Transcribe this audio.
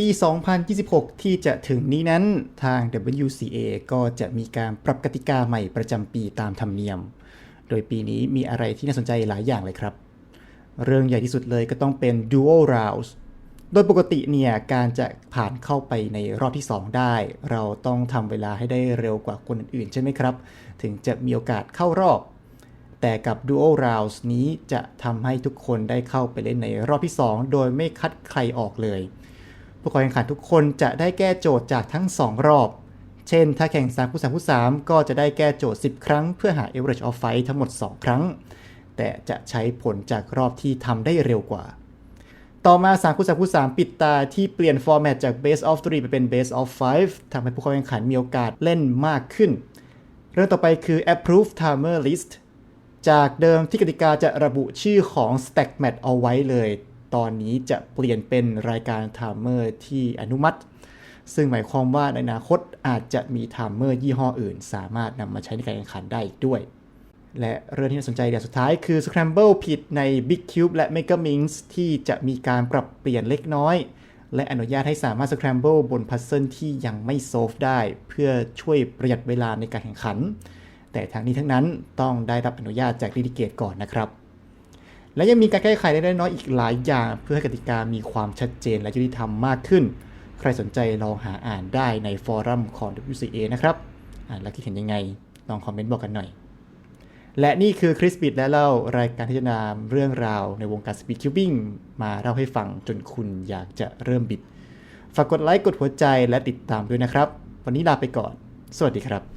ปี 2026 ที่จะถึงนี้นั้นทาง WCA ก็จะมีการปรับกติกาใหม่ประจำปีตามธรรมเนียม โดยปีนี้มีอะไรที่น่าสนใจหลายอย่างเลยครับ เรื่องใหญ่ที่สุดเลยก็ต้องเป็น Dual Rounds โดยปกติเนี่ยการจะผ่านเข้าไปในรอบที่ 2 ได้ เราต้องทำเวลาให้ได้เร็วกว่าคนอื่นๆ ใช่ไหมครับ ถึงจะมีโอกาสเข้ารอบ แต่กับ Dual Rounds นี้จะทำให้ทุกคนได้เข้าไปเล่นในรอบที่ 2 โดยไม่คัดใครออกเลย ผู้เข้าแข่งขันทุกคนจะได้แก้โจทย์จากทั้ง 2 รอบ เช่น ถ้าแข่ง3คู่3คู่3ก็จะได้แก้โจทย์ 10 ครั้ง เพื่อหา average of fight ทั้งหมด 2 ครั้ง แต่จะใช้ผลจากรอบที่ทำได้เร็วกว่า ต่อมา3คู่3คู่3ปิดตาที่เปลี่ยนฟอร์แมตจาก base of 3 ไปเป็น base of 5ทำให้ผู้เข้าแข่งขันมีโอกาสเล่นมากขึ้น เรื่องต่อไปคือ approve timer list จากเดิมที่กติกาจะระบุชื่อของ stack match เอาไว้เลย ตอนนี้จะเปลี่ยนเป็นรายการ timer ที่อนุมัติ ซึ่งหมายความว่าในอนาคตอาจจะมี timer ยี่ห้ออื่น สามารถนำมาใช้ในการแข่งขันได้อีกด้วย และเรื่องที่น่าสนใจอย่างสุดท้ายคือ Scramble ผิดใน Big Cube และ Mega Minx ที่จะมีการปรับเปลี่ยนเล็กน้อย และอนุญาตให้สามารถ Scramble บนพัซเซิลที่ยังไม่โซฟได้ เพื่อช่วยประหยัดเวลาในการแข่งขัน แต่ทั้งนี้ทั้งนั้นต้องได้รับอนุญาตจาก d ิ d i เกตก่อนนะครับ และยังมีการแก้ไขเล็กน้อยอีกหลายอย่าง เพื่อให้กติกามีความชัดเจนและยุติธรรมมากขึ้น ใครสนใจลองหาอ่านได้ในฟอรัมของ WCA นะครับ อ่านแล้วคิดเห็นยังไง ลองคอมเมนต์บอกกันหน่อย และนี่คือคริสบิดและเล่ารายการที่จะนำเรื่องราวในวงการสปีดคิวบิ้งมาเล่าให้ฟังจนคุณอยากจะเริ่มบิด ฝากกดไลค์กดหัวใจและติดตามด้วยนะครับ วันนี้ลาไปก่อน สวัสดีครับ